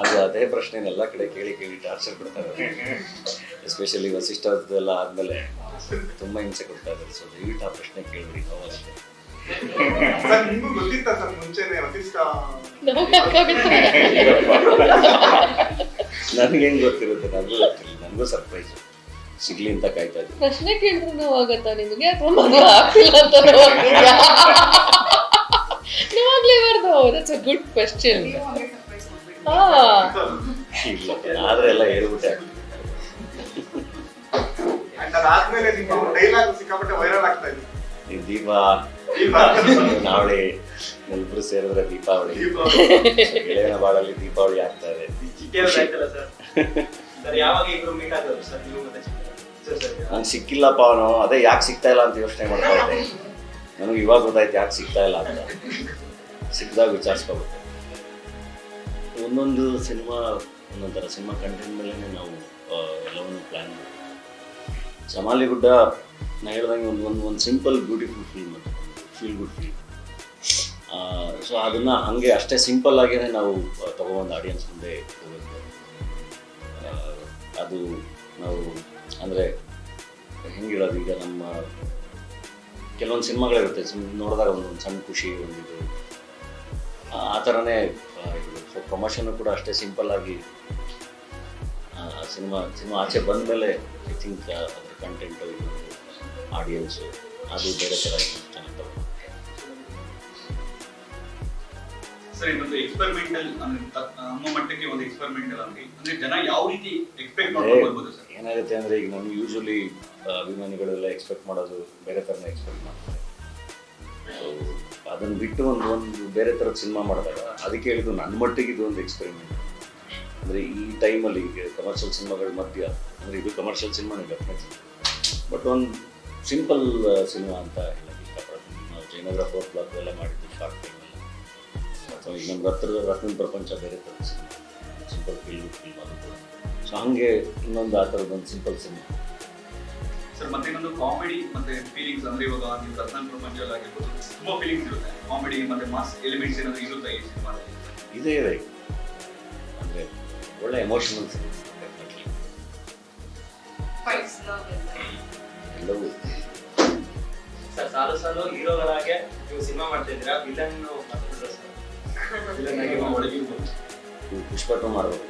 ಅದು ಅದೇ ಪ್ರಶ್ನೆ ಎಲ್ಲ ಕಡೆ ಕೇಳಿ ಕೇಳಿ ಟಾರ್ಚರ್ ಕೊಡ್ತಾರೆ ಎಸ್ಪೆಷಲಿ ವಸಿಷ್ಠದೆಲ್ಲ ಆದ್ಮೇಲೆ ತುಂಬಾ ಹಿಂಸೆ ಕೊಡ್ತಾ ಇದ್ದಾರೆ. ಸೊ ದಯವಿಟ್ಟು ಆ ಪ್ರಶ್ನೆ ಕೇಳಿದ್ರಿ ನೋವಾಗುತ್ತೆ ಸರ್ ನಿಮ್ಗೂ ಗೊತ್ತಿತ್ತಾ ಸರ್ ಮುಂಚೆನೆ ವಸಿಷ್ಠ ನನಗೆ ಹೆಂಗ್ ಗೊತ್ತಿರುತ್ತೆ ನನಗೂ ಗೊತ್ತಿಲ್ಲ ನನಗೂ ಸರ್ಪ್ರೈಸ್ ಸಿಗ್ಲಿ ಅಂತ ಕಾಯ್ತಾ ಇದ್ದೀನಿ. ಪ್ರಶ್ನೆ ಕೇಳಿದ್ರೆ ನೋವಾಗತ್ತಾ ನಿಮಗೆ? ಅಥವಾ ಮದುವೆ ಆಗ್ತಿಲ್ಲ ಅಂತ ನೋವಾಗ್ಲೇಬಾರ್ದು ದಟ್ಸ್ ಅ ಕೊಡ್ಬೇಡಿ ಹಾ. ಇಲ್ಲ ಆದ್ರೆ ಎಲ್ಲ ಹೇಳ್ಬಿಟ್ಟೆ. ಅದಾದ್ಮೇಲೆ ನಿಮ್ಮ ಡೈಲಾಗ್ ಸಿಕ್ಕಾಪಟ್ಟೆ ವೈರಲ್ ಆಗ್ತಾ ಇದೆ. ಈ ದೀಪ. ದೀಪ- ನಾವಳಿ ಇಬ್ರು ಸೇರಿದ್ರೆ ದೀಪಾವಳಿ. ಗೆಳೆಯನ ಬಾಳಲ್ಲಿ ದೀಪಾವಳಿ ಆಗ್ತಾ ಇದೆ. ಚಿಟ್ಟೆ ಆಯ್ತಲ್ಲ ಸರ್? ಸರ್ ಯಾವಾಗ ಇಬ್ರು ಮೀಟ್ ಆಗೋದು ಸರ್? ನೀವು ಮತ್ತೆ ಚಿಟ್ಟೆ? ಸರ್ ಸರ್ ನಂಗೆ ಸಿಕ್ಕಿಲ್ಲಪ್ಪ ಅವನು ಅದೇ ಯಾಕೆ ಸಿಗ್ತಾ ಇಲ್ಲ ಅಂತ ಯೋಚನೆ ಮಾಡ್ತಾ ಇದ್ದೆ. ನನಗೆ ಇವಾಗ ಗೊತ್ತಾಯ್ತು ಯಾಕೆ ಸಿಗ್ತಾ ಇಲ್ಲ ಅಂತ. ಸಿಕ್ಕಿದಾಗ ವಿಚಾರಿಸ್ಕೋಬೇಕು. ಒಂದೊಂದು ಸಿನಿಮಾ, ಒಂದೊಂಥರ ಸಿನಿಮಾ ಕಂಟೆಂಟ್ ಮೇಲೆ ನಾವು ಎಲ್ಲವನ್ನು ಪ್ಲ್ಯಾನ್ ಮಾಡ್ತೀವಿ. ಜಮಾಲಿ ಗುಡ್ಡ ನಾ ಹೇಳ್ದಂಗೆ ಒಂದು ಒಂದು ಒಂದು ಸಿಂಪಲ್ ಬ್ಯೂಟಿಫುಲ್ ಫಿಲ್ಮ್ ಅದು. ಫೀಲ್ ಗುಡ್ ಫಿಲ್ಮ್ ಸೊ ಅದನ್ನು ಹಾಗೆ ಅಷ್ಟೇ ಸಿಂಪಲ್ ಆಗೇ ನಾವು ತೊಗೊಬಂದು ಆಡಿಯನ್ಸ್ ಮುಂದೆ ಹೋಗಬೇಕು ಅದು ನಾವು, ಅಂದರೆ ಹೇಳೋದು ಈಗ ನಮ್ಮ ಕೆಲವೊಂದು ಸಿನಿಮಾಗಳಿರುತ್ತೆ. ಸಿಮ್ ನೋಡಿದಾಗ ಒಂದೊಂದು ಸಣ್ಣ ಖುಷಿ ಒಂದಿದು ಆ- ಥರನೇ ಇದು ಸೊ ಪ್ರಮೋಷನ್ ಕೂಡ ಅಷ್ಟೇ ಸಿಂಪಲ್ ಆಗಿ ಸಿನಿಮಾ ಸಿನಿಮಾ ಆಚೆ ಬಂದ ಮೇಲೆ ಐ ಥಿಂಕ್ ಅದ್ರ ಕಂಟೆಂಟು ಆಡಿಯನ್ಸು ಅದು ಬೇರೆ ಥರ ಚೆನ್ನಾಗಿ ತಗೊಂಡು ಸರ್ ಇನ್ನೊಂದು ಎಕ್ಸ್ಪೆರಿಮೆಂಟಲ್ ನಮ್ಮ ಮಟ್ಟಕ್ಕೆ ಒಂದು ಎಕ್ಸ್ಪೆರಿಮೆಂಟಲ್ ಅಂದ್ರೆ ಅಂದ್ರೆ ಜನ ಯಾವ ರೀತಿ ಎಕ್ಸ್ಪೆಕ್ಟ್ ಮಾಡ್ಕೊಂಡು ಸರ್? ಏನಾಗುತ್ತೆ ಅಂದರೆ ಈಗ ನಮ್ಗೆ ಯೂಶಲಿ ಅಭಿಮಾನಿಗಳೆಲ್ಲ ಎಕ್ಸ್ಪೆಕ್ಟ್ ಮಾಡೋದು ಬೇರೆ ಥರನೇ ಎಕ್ಸ್ಪೆಕ್ಟ್ ಮಾಡ್ತಾರೆ. ಅದನ್ನು ಬಿಟ್ಟು ಒಂದು ಒಂದು ಬೇರೆ ಥರದ ಸಿನಿಮಾ ಮಾಡಿದಾಗ ಅದಕ್ಕೆ ಹೇಳಿದ್ದು ನನ್ನ ಮಟ್ಟಿಗೆ ಇದು ಒಂದು ಎಕ್ಸ್ಪೆರಿಮೆಂಟ್ ಅಂದರೆ ಈ ಟೈಮಲ್ಲಿ ಈಗ ಕಮರ್ಷಿಯಲ್ ಸಿನಿಮಾಗಳ ಮಧ್ಯ, ಅಂದರೆ ಇದು ಕಮರ್ಷಿಯಲ್ ಸಿನಿಮಾನೇ ಡೆಫಿನೆಟ್ಲಿ ಬಟ್ ಒಂದು ಸಿಂಪಲ್ ಸಿನಿಮಾ ಅಂತ ಹೇಳಕ್ಕೆ ಜಯನಗರ ಫೋರ್ ಬ್ಲಾಕ್ ಎಲ್ಲ ಮಾಡಿದ್ದು ಶಾರ್ಟ್ ಅಥವಾ ಈಗ ನಮ್ಗೆ ರತ್ನ ರತ್ನ ಪ್ರಪಂಚ ಬೇರೆ ಥರದ ಸಿನಿಮಾ ಸಿಂಪಲ್ ಫಿಲ್ಮ್ ಫಿಲ್ಮ್ ಅದು ಸೊ ಹಾಗೆ ಇನ್ನೊಂದು ಆ ಥರದ್ದೊಂದು ಸಿಂಪಲ್ ಸಿನಿಮಾ ಸರ್ ಮತ್ತೆ ಇನ್ನೊಂದು ಕಾಮಿಡಿ ಮತ್ತೆ ಫೀಲಿಂಗ್ಸ್ ಅಂದ್ರೆ ಇವಾಗ ನೀವು ರತ್ನ ಪ್ರಪಂಚಲ್ ಆಗಿರ್ಬೋದು ತುಂಬಾ ಫೀಲಿಂಗ್ಸ್ ಇರುತ್ತೆ. ಕಾಮಿಡಿ ಮತ್ತೆ ಮಾಸ್ ಎಲಿಮೆಂಟ್ಸ್ ಏನಾದ್ರು ಇರುತ್ತೆ ಈ ಸಿನಿಮಾದಲ್ಲಿ ಇದೇ ಇದೆ. ಅಂದ್ರೆ ಒಳ್ಳೆ ಎಮೋಷನಲ್ ಎಲ್ಲವೂ ಸರ್ ಸಾಲು ಸಾಲು ಹೀರೋಗಳಾಗೆ ನೀವು ಸಿನಿಮಾ ಮಾಡ್ತಿದ್ದೀರಾ ವಿಲನ್ ಮತ್ತೆ ಸರ್ ವಿಲನ್ ಆಗಿ ಒಳಗಿರ್ಬೋದು ಇವು ಪುಷ್ಪಕ ಮಾಡಬೇಕು